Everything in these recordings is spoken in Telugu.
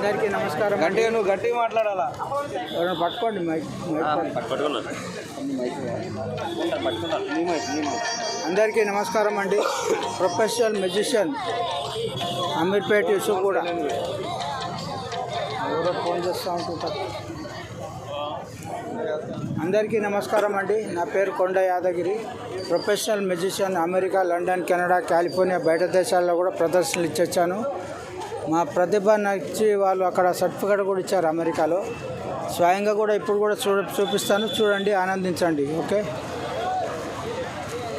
అందరికీ నమస్కారం అండి. గట్టిగా నువ్వు గట్టిగా మాట్లాడాలా? ఎవరైనా పట్టుకోండి మైక్. అందరికీ నమస్కారం అండి. ప్రొఫెషనల్ మ్యూజిషియన్ అమీర్పేట యూసుఫ్ కూడా. ఎవరో ఫోన్ చేస్తూ ఉంటుంటారు అందరికీ నమస్కారం అండి. నా పేరు Konda Yadagiri. Professional musician America London Canada California బయట దేశాల్లో కూడా ప్రదర్శనలు ఇచ్చొచ్చాను మా ప్రతిభ నచ్చి వాళ్ళు అక్కడ సర్టిఫికేట్ కూడా ఇచ్చారు అమెరికాలో. స్వయంగా కూడా ఇప్పుడు కూడా చూ చూపిస్తాను. చూడండి ఆనందించండి. ఓకే?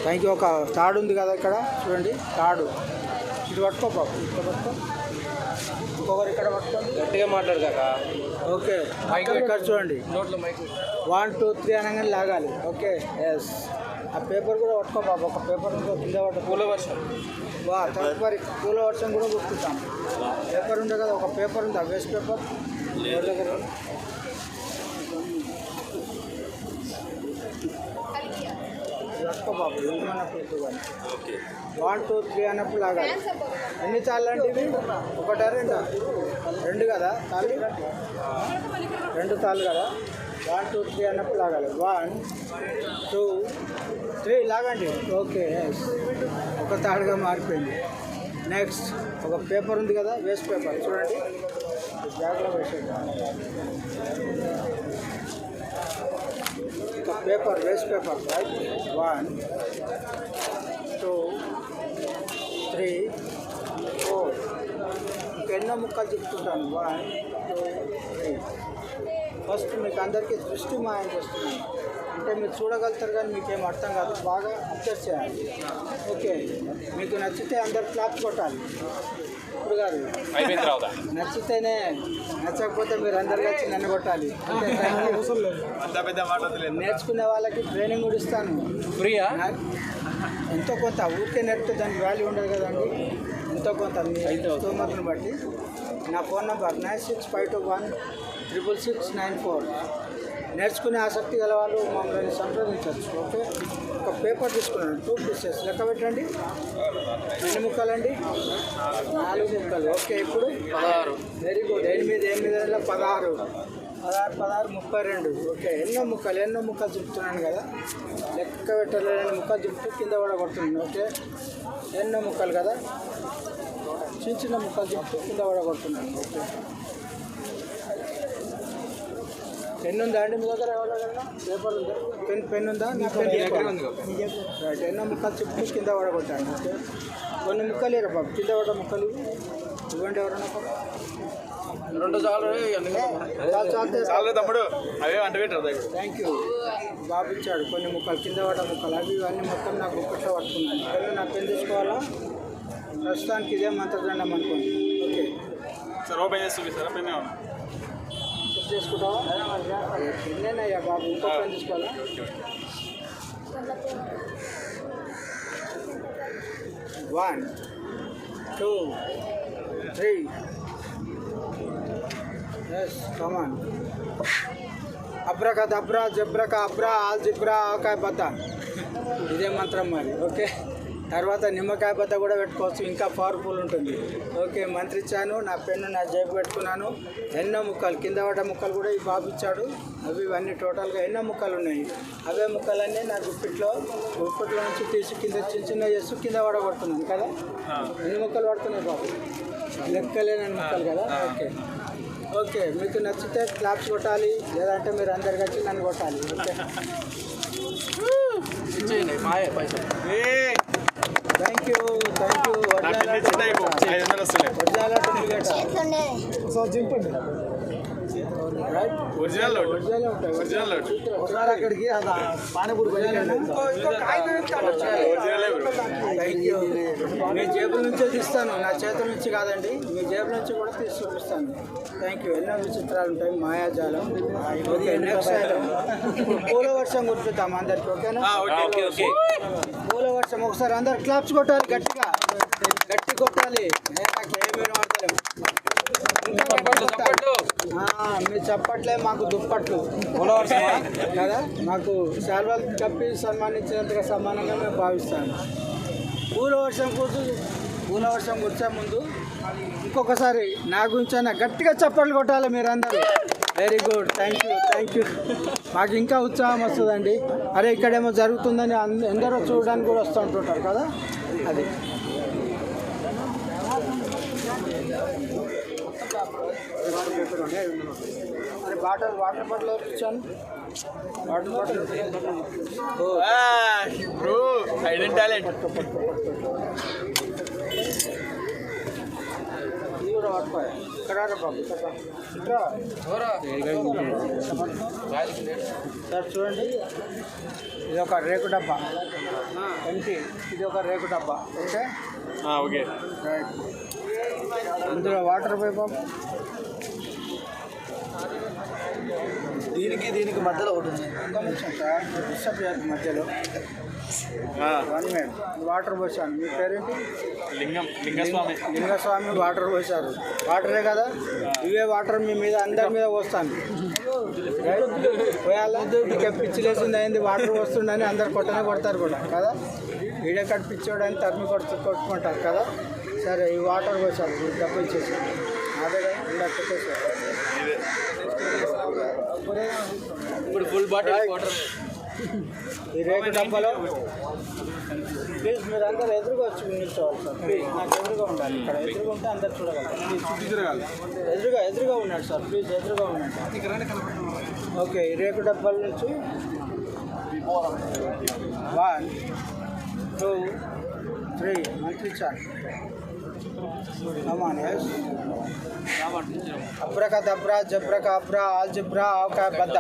థ్యాంక్ యూ ఒక తాడు ఉంది కదా ఇక్కడ. చూడండి తాడు. ఇటు పట్టుకో బాబు. ఇక్కడ పట్టుకో. ఇంకొకరు ఇక్కడ పట్టుకోండి. గట్టిగా మాట్లాడు ఓకే. ఇక్కడ చూడండి. వన్ టూ త్రీ అనగానే లాగాలి. ఓకే? ఎస్ ఆ పేపర్ కూడా పట్టుకో బాబు ఒక పేపర్ కింద పట్టు పూల వర్షం. వా తదుపరి పూల వర్షం కూడా గుర్తుంటాం పేపర్ ఉండే కదా ఒక పేపర్ ఉందా? Waste paper? పట్టుకో బాబు ఓకే. వన్ టూ త్రీ అన్నప్పుడు లాగాలి. ఎన్ని తాళ్ళు అంటే ఇవి? ఒకటా రెండా? రెండు కదా తాళ్ళు? రెండు తాళ్ళు కదా? వన్ టూ త్రీ అన్నప్పుడు లాగాలి. వన్ టూ త్రీ లాగండి. ఓకే ఒక తాడుగా మారిపోయింది. నెక్స్ట్ ఒక పేపర్ ఉంది కదా వేస్ట్ పేపర్ చూడండి. బ్యాగ్లో వేసేది ఒక paper waste paper right one two three four ఇంకెన్నో ముక్కలు చెప్తుంటాను వన్ టూ త్రీ ఫస్ట్ మీకు అందరికీ దృష్టి మాయం చేస్తున్నాను. అంటే మీరు చూడగలుగుతారు కానీ మీకు ఏం అర్థం కాదు. బాగా అబ్జర్వ్ చేయాలి. ఓకే. మీకు నచ్చితే అందరు క్లాప్ కొట్టాలి. ఇప్పుడు కాదు. నచ్చితేనే నచ్చకపోతే మీరు అందరు వచ్చి నన్ను కొట్టాలి. నేర్చుకునే వాళ్ళకి ట్రైనింగ్ కూడా ఇస్తాను. ఫ్రీయా? ఎంతో కొంత ఊరికే నేర్పితే దానికి వాల్యూ ఉండదు కదండి. ఎంతో కొంత మీ స్తోమతను బట్టి. నా phone number nine six five two one triple six nine four నేర్చుకునే ఆసక్తి గల వాళ్ళు మమ్మల్ని సంప్రదించవచ్చు. ఓకే? ఒక పేపర్ తీసుకున్నాను. టూ పీసెస్ లెక్క పెట్టండి. ఎన్ని ముక్కలండి. నాలుగు ముక్కలు. ఓకే ఇప్పుడు? పదహారు. వెరీ గుడ్ ఎనిమిది ఎనిమిది పదహారు. పదహారు పదహారు ముప్పై రెండు. ఓకే ఎన్నో ముక్కలు ఎన్నో ముక్కలు చెప్తున్నాను కదా? లెక్క పెట్టలేని ముక్కలు చెప్తూ కింద కూడా కొడుతున్నాను ఓకే? ఎన్నో ముక్కలు కదా? చిన్న చిన్న ముక్కలు చెప్తూ కింద కూడా కొడుతున్నాను ఓకే? పెన్ ఉందా అండి మీ దగ్గర పేపర్ ఉందా? పెన్ పెన్ ఉందా? నా పెన్ రైట్. ఎన్నో ముక్కలు చెప్తూ కింద పడగొట్టాను ఓకే? కొన్ని ముక్కలు ఇరా బాబు? కింద పడ్డ ముక్కలు. ఇవ్వండి ఎవరైనా ఒకరు. రెండు చాలు చాలు, చాలు, చాలు తమ్ముడు. అవే అంట పెట్టరు థ్యాంక్ యూ బాబు ఇచ్చాడు కొన్ని ముక్కలు కింద పడ్డ ముక్కలు. అవి ఇవన్నీ మొత్తం నాకు ఒక్కట్లో పట్టుకున్నాను పెన్ను నాకు పెన్ తీసుకోవాలా? ప్రస్తుతానికి ఇదే మంత్రదండం అనుకోండి. ఓకే? సార్ ఓపెన్ చేసి చూపిస్తారా? పెన్ చెక్ చేసుకుంటావా పెన్నేనయ్యా బాబు ఇంకో పెన్ తీసుకోవాలా? One two three. Yes come on అబ్రక దబ్రా జబ్రక అబ్రా ఆల్ జిబ్రా ఆకాయ బద్ద ఇదే మంత్రం మరి. ఓకే. తర్వాత నిమ్మకాయ బద్ద కూడా పెట్టుకోవచ్చు. ఇంకా పవర్ఫుల్ ఉంటుంది. ఓకే మంత్రి ఇచ్చాను. నా పెన్ను నా జేబు పెట్టుకున్నాను. ఎన్నో ముక్కలు కింద పడ్డ ముక్కలు కూడా ఈ బాబు ఇచ్చాడు. అవి ఇవన్నీ టోటల్గా ఎన్నో ముక్కలు ఉన్నాయి. అవే ముక్కలన్నీ నా గుప్పిట్లో గుప్పిట్లో నుంచి తీసి కింద చిన్న చిన్న చేస్తూ కింద పడగొడుతున్నాను కదా? ఎన్ని ముక్కలు పడుతున్నాయి బాబు? లెక్కలేని ముక్కలు కదా? ఓకే. ఓకే మీకు నచ్చితే క్లాప్స్ కొట్టాలి. లేదంటే మీరు అందరికి వచ్చి నన్ను కొట్టాలి. ఓకే. పైసలు. Thank you thank you original original ఒకసారి అక్కడికి పానీపూరి మీ జేబుల నుంచే తీస్తాను. నా చేతుల నుంచి కాదండి. మీ జేబుల నుంచి కూడా తీసి చూపిస్తాను. థ్యాంక్ యూ ఎన్నో విచిత్రాలు ఉంటాయి. మాయాజాలం. ఓకే నెక్స్ట్ ఐటమ్ పూల వర్షం గుర్తుతాం అందరికి ఓకేనా? ఓకే ఓకే పూల వర్షం ఒకసారి అందరు క్లాప్స్ కొట్టాలి గట్టిగా. గట్టి కొట్టాలి. ఏ, నాకు ఏమీ వినపడతలేవు. ఇంకా గట్టిగా కొట్టాలి. ఆ, మీ చప్పట్లే మాకు దుప్పట్లు. కదా? మాకు శాల్వాలు కప్పి సన్మానించినంతగా సమానంగా మేము భావిస్తాను పూల వర్షం కూర్చు పూల వర్షం కూర్చే ముందు ఇంకొకసారి నా గురించి అయినా గట్టిగా చప్పట్లు కొట్టాలి మీరందరూ. Very good thank you thank you మాకు ఇంకా ఉత్సాహం వస్తుందండి. అరే ఇక్కడేమో జరుగుతుందని అంద- ఎందరో చూడడానికి కూడా వస్తూ ఉంటుంటారు కదా? అది. అరే బాటిల్ వాటర్ బాటిల్ ఇచ్చాను వాటర్ బాటిల్ బ్రో టాలెంట్ ఇది కూడా పట్టుకో ఇక్కడ రా బాబు ఇక్కడ రా. ఇక్కడ సార్ చూడండి ఇది ఒక రేకు డబ్బా ఎంటీ ఇది ఒక రేకు డబ్బా ఓకే. ఓకే రైట్ ఇందులో వాటర్ బాబు దీనికి దీనికి మధ్యలో ఒకటి ఉంది. నిమిషం సార్ డిస్టర్బ్ మధ్యలో వన్ మినిట్ వాటర్ పోసాను మీ పేరేంటి? లింగం లింగస్వామి. లింగస్వామి వాటర్ పోసారు. వాటరే కదా? ఇవే వాటర్ మీ మీద అందరి మీద పోస్తాను. పోయాలా? ఇక పిచ్చి లేచింది అయింది వాటర్ వస్తుండని అందరు కొట్టనే కొడతారు కూడా కదా? వీడెక్కడ పిచ్చోడని తరిమి కొడుతూ కొట్టుకుంటారు కదా? సరే ఈ వాటర్ పోసారు డబ్బు ఇచ్చేసి. అదే కదా ఇప్పుడు ఫుల్ బాటిల్ వాటర్ ఈ రేకు డబ్బాలో. ప్లీజ్ మీరు అందరు ఎదురుగా వచ్చి నిల్చోవాలి సార్. ప్లీజ్ నాకు ఎదురుగా ఉండాలి. ఇక్కడ ఎదురుగా ఉంటే అందరు చూడగలరు. ఎదురుగా ఎదురుగా ఉన్నాడు సార్. ప్లీజ్ ఎదురుగా ఉండండి. ఓకే ఈ రేకు డబ్బాల నుంచి. వన్ టూ త్రీ మంత్రి చాట్ అమాన్ ఎస్ అబ్రక దబ్రా జబ్రక అబ్రా ఆల్జిబ్రా ఆవకాయ బద్ద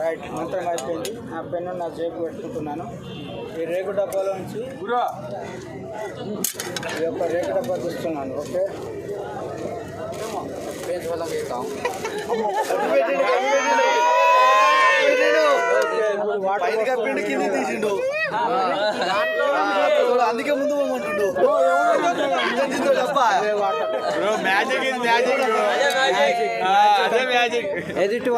రైట్ మంత్రం అయిపోయింది. నా పెన్ను నా జేబు పెట్టుకుంటున్నాను. ఈ రేగు డబ్బాలో నుంచి ఈ యొక్క రేగు డబ్బా తీస్తున్నాను ఓకే? ఇప్పుడు వాటర్ పైన కప్పిండు కింద తీసిండు. అందుకే ముందు పోమంటుండు. అదే వాటర్. బ్రో మ్యాజిక్ ఇది మ్యాజిక్ అదే మ్యాజిక్ ఎదుటి